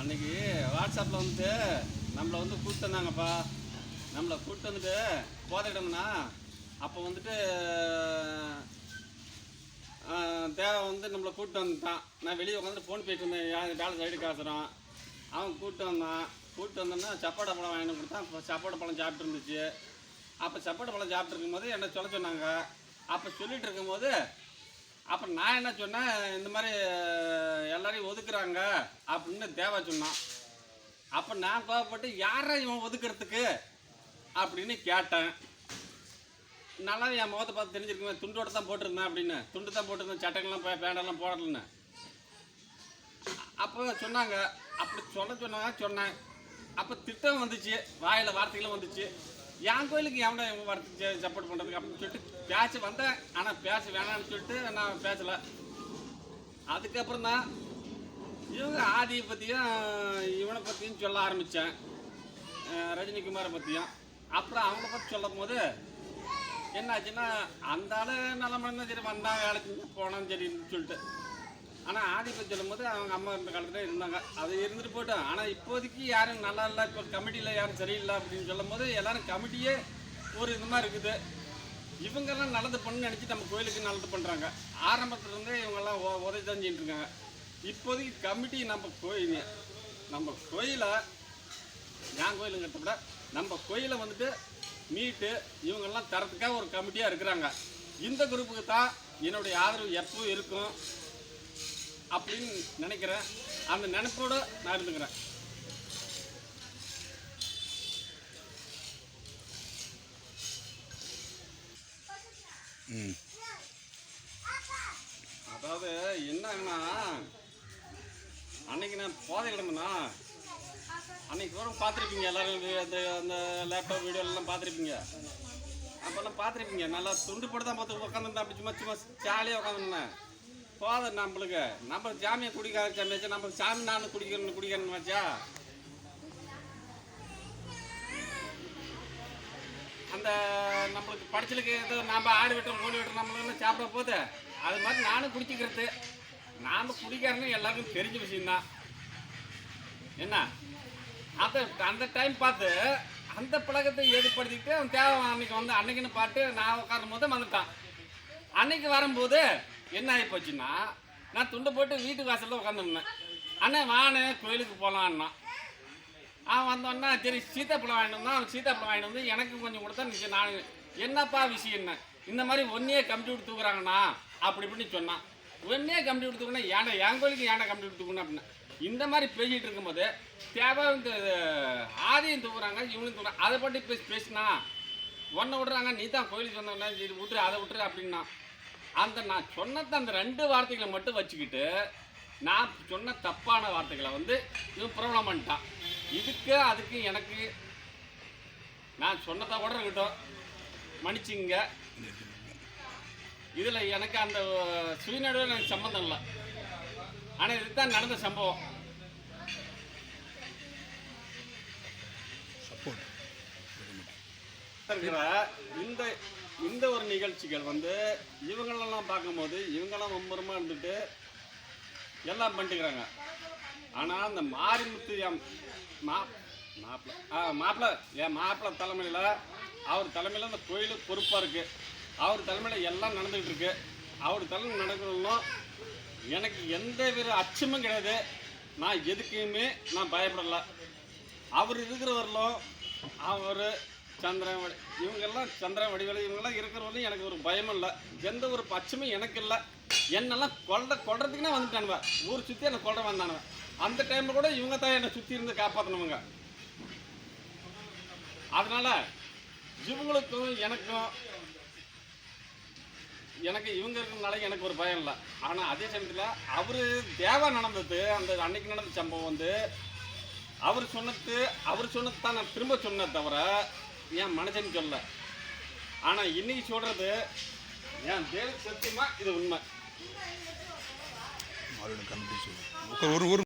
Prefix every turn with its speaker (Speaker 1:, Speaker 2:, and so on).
Speaker 1: அன்னைக்கு வாட்ஸ்அப்பில் வந்துட்டு நம்மளை வந்து கூப்பிட்டு வந்தாங்கப்பா. நம்மளை கூப்பிட்டு வந்துட்டு போதையிடம்னா அப்போ வந்துட்டு தேவை வந்து நம்மளை கூப்பிட்டு வந்துட்டான். நான் வெளியே உட்காந்து ஃபோன் போயிட்டு இருந்தேன். யார் வேலை சைடு காசுறான் அவன் கூப்பிட்டு வந்தான். கூப்பிட்டு வந்தோன்னா சப்போட்டா பழம் வாங்கி கொடுத்தான். அப்போ சப்போட்டா பழம் சாப்பிட்டு இருந்துச்சு. அப்போ சப்போட்டா பழம் சாப்பிட்டு இருக்கும்போது என்ன சொல்ல சொன்னாங்க. அப்போ சொல்லிகிட்டு இருக்கும்போது அப்போ நான் என்ன சொன்னேன் இந்த மாதிரி எல்லாரையும் ஒதுக்குறாங்க அப்படின்னு தேவா சொன்னான். அப்போ நான் கோவப்பட்டு யாரை இவன் ஒதுக்குறதுக்கு? அப்படின்னு கேட்டேன். நல்லா என் முகத்தை பார்த்து தெரிஞ்சிருக்குமே துண்டோட தான் போட்டிருந்தேன் அப்படின்னு. துண்டு தான் போட்டிருந்தேன் சட்டங்கள்லாம் பேண்டெல்லாம் போடலன்னு. அப்போ சொன்னாங்க அப்படி சொல்ல சொன்னாங்க சொன்னேன். அப்போ திட்டம் வந்துச்சு வாயில் வார்த்தைகளும் வந்துச்சு. என் கோயிலுக்கு எவனை வரத்துக்கு சப்போர்ட் பண்ணுறதுக்கு அப்படின்னு சொல்லிட்டு பேச வந்தேன். ஆனால் பேச வேணாம்னு சொல்லிட்டு நான் பேசலை அதுக்கப்புறம் தான் இவங்க ஆதியை பற்றியும் இவனை பற்றியும் சொல்ல ஆரம்பித்தேன் ரஜினிகுமாரை பற்றியும் அப்புறம் அவங்கள பற்றி சொல்லும் போது என்னாச்சுன்னா அந்த ஆள் நல்ல மனிதன் சரி வந்தான் வேலை செஞ்சு சரின்னு சொல்லிட்டு. ஆனால் ஆதிப்பம் சொல்லும் சொல்லும்போது அவங்க அம்மா இருந்த காலத்தில் இருந்தாங்க. அது இருந்துட்டு போட்டோம் ஆனால் இப்போதைக்கு யாரும் நல்லா இல்லை. இப்போ கமிட்டியில் யாரும் சரியில்லை அப்படின்னு சொல்லும்போது எல்லாரும் கமிட்டியே ஒரு இது மாதிரி இருக்குது. இவங்கெல்லாம் நல்லது பண்ணு நினச்சி நம்ம கோயிலுக்கு நல்லது பண்ணுறாங்க ஆரம்பத்துலேருந்தே இவங்கெல்லாம் உதவி தான் செஞ்சுட்டு இருக்காங்க. இப்போதைக்கு கமிட்டி நம்ம கோயில் நம்ம கோயிலை என் கோயிலுங்கிறத விட நம்ம கோயிலை வந்துட்டு மீட்டு இவங்கெல்லாம் தரத்துக்காக ஒரு கமிட்டியாக இருக்கிறாங்க. இந்த குரூப்புக்கு தான் என்னுடைய ஆதரவு எப்பவும் இருக்கும். அப்படின்னு நினைக்கிறேன். அந்த நினைப்போட நான் இருந்துக்கிறேன். அதாவது என்னன்னா அன்னைக்கு நான் போதை கிடந்தேன்னா அன்னைக்கு கூட பார்த்துருப்பீங்க எல்லாரும் அந்த அந்த லேப்டாப் வீடியோலாம் பார்த்துருப்பீங்க. அப்போல்லாம் பார்த்துருப்பீங்க. நல்லா துண்டு போட்டு தான் பார்த்து உட்காந்துருந்தேன் அப்படி சும்மா சும்மா ஜாலியாக உட்காந்துருந்தேன் போதை நம்மளுக்கு. நம்ம ஜாமியை குடிக்காத சாமியாச்சா நம்ம சாமி நான் குடிக்கணும் குடிக்கணும்னு வச்சா? அந்த நம்மளுக்கு படிச்சலுக்கு ஏதோ நாம் ஆடு விட்டோம் கோழி விட்டோம் நம்மளுக்கு சாப்பிட போது அது மாதிரி நானும் குடிச்சிக்கிறது நாம் குடிக்கிறேன்னு எல்லாருக்கும் தெரிஞ்ச விஷயம்தான். என்ன? அந்த அந்த டைம் பார்த்து அந்த பழக்கத்தை ஏற்படுத்திக்கிட்டு அவன் தேவை அன்னைக்கு வந்து அன்னைக்குன்னு பாட்டு நான் உட்காரும் போது வந்துட்டான். அன்னைக்கு வரும்போது என்ன ஆகி போச்சுன்னா நான் துண்டை போட்டு வீட்டு வாசலில் உட்காந்துருந்தேன் அண்ணே வானே கோயிலுக்கு போகலான்னா அவன் வந்தோன்னா சரி சீத்தாப்பழம் வாங்கிட்டு வந்தான் அவன் சீத்தாப்பழம் வாங்கிட்டு வந்து எனக்கு கொஞ்சம் கொடுத்தா நிச்சயம் நான் என்னப்பா விஷயம் என்ன? இந்த மாதிரி ஒன்றையே கம்பி தூக்குறாங்கண்ணா அப்படி இப்படின்னு சொன்னான். ஒன்னே கம்பி தூக்குனா ஏன்னா என் கோயிலுக்கு ஏன்னா கம்ப்யூட்டர் விட்டு தூக்கணும் அப்படின்னு. இந்த மாதிரி பேசிகிட்டு இருக்கும்போது தேவை இந்த ஆதியும் தூக்குறாங்க இவனும் தூக்குறாங்க. அதை பற்றி பேசி பேசினா ஒன்றை விட்றாங்க நீ தான் கோயிலுக்கு வந்தவொடனே சரி விட்டுரு அதை விட்டுரு அப்படின்னா அந்த நான் சொன்னத அந்த ரெண்டு வார்த்தைகளை மட்டும் வச்சுக்கிட்டு நான் சொன்ன தப்பான வார்த்தைகளை வந்து இவன் பிரபலம் பண்ணிட்டான். இதுக்கு அதுக்கு எனக்கு நான் சொன்னதை கூட இருக்கட்டும். மன்னிச்சுங்க. இதில் எனக்கு அந்த சுயநடுவில் எனக்கு சம்மந்தம் இல்லை. ஆனால் இதுதான் நடந்த சம்பவம். இருக்கிற இந்த இந்த ஒரு நிகழ்ச்சிகள் வந்து இவங்களெல்லாம் பார்க்கும்போது இவங்கெல்லாம் மும்முரமாக இருந்துட்டு எல்லாம் பண்ணிட்டுக்கிறாங்க ஆனால் அந்த மாரிமுத்து என் மா மாப்பிள்ள ஆ மாப்பிள்ள என் மாப்பிள்ள தலைமையில் அவர் தலைமையில் அந்த கோயில் பொறுப்பாக இருக்குது அவர் தலைமையில் எல்லாம் நடந்துகிட்டு இருக்கு. அவர் தலைமை நடக்கணும் எனக்கு எந்த வித அச்சமும் கிடையாது. நான் எதுக்குமே நான் பயப்படலை. அவர் இருக்கிறவர்களும் அவர் சந்திரன் வடி இவங்கெல்லாம் சந்திரன் வடிவேலு இவங்கெல்லாம் இருக்கிறவரையும் எனக்கு ஒரு பயமும் இல்லை. எந்த ஒரு பச்சமும் எனக்கு இல்லை. என்னெல்லாம் கொல்ற கொல்றதுக்குனே வந்துட்டானுவ ஊர் சுற்றி என்னை கொல்ற வந்தானுவ அந்த டைமில் கூட இவங்க தான் என்னை சுற்றி இருந்து காப்பாற்றணுங்க அதனால் இவங்களுக்கும் எனக்கும் எனக்கு இவங்க இருக்கிறதுனால எனக்கு ஒரு பயம் இல்லை. ஆனால் அதே சமயத்தில் அவர் தேவை நடந்தது அந்த அன்னைக்கு நடந்த சம்பவம் வந்து அவர் சொன்னது அவர் சொன்னது தான் நான் திரும்ப சொன்னேன் தவிர என் மனுஷன் சொல்ல? ஆனால் இன்னைக்கு சொல்றது என் தேவ சத்தியமா இது உண்மை?
Speaker 2: ஒரு ஒரு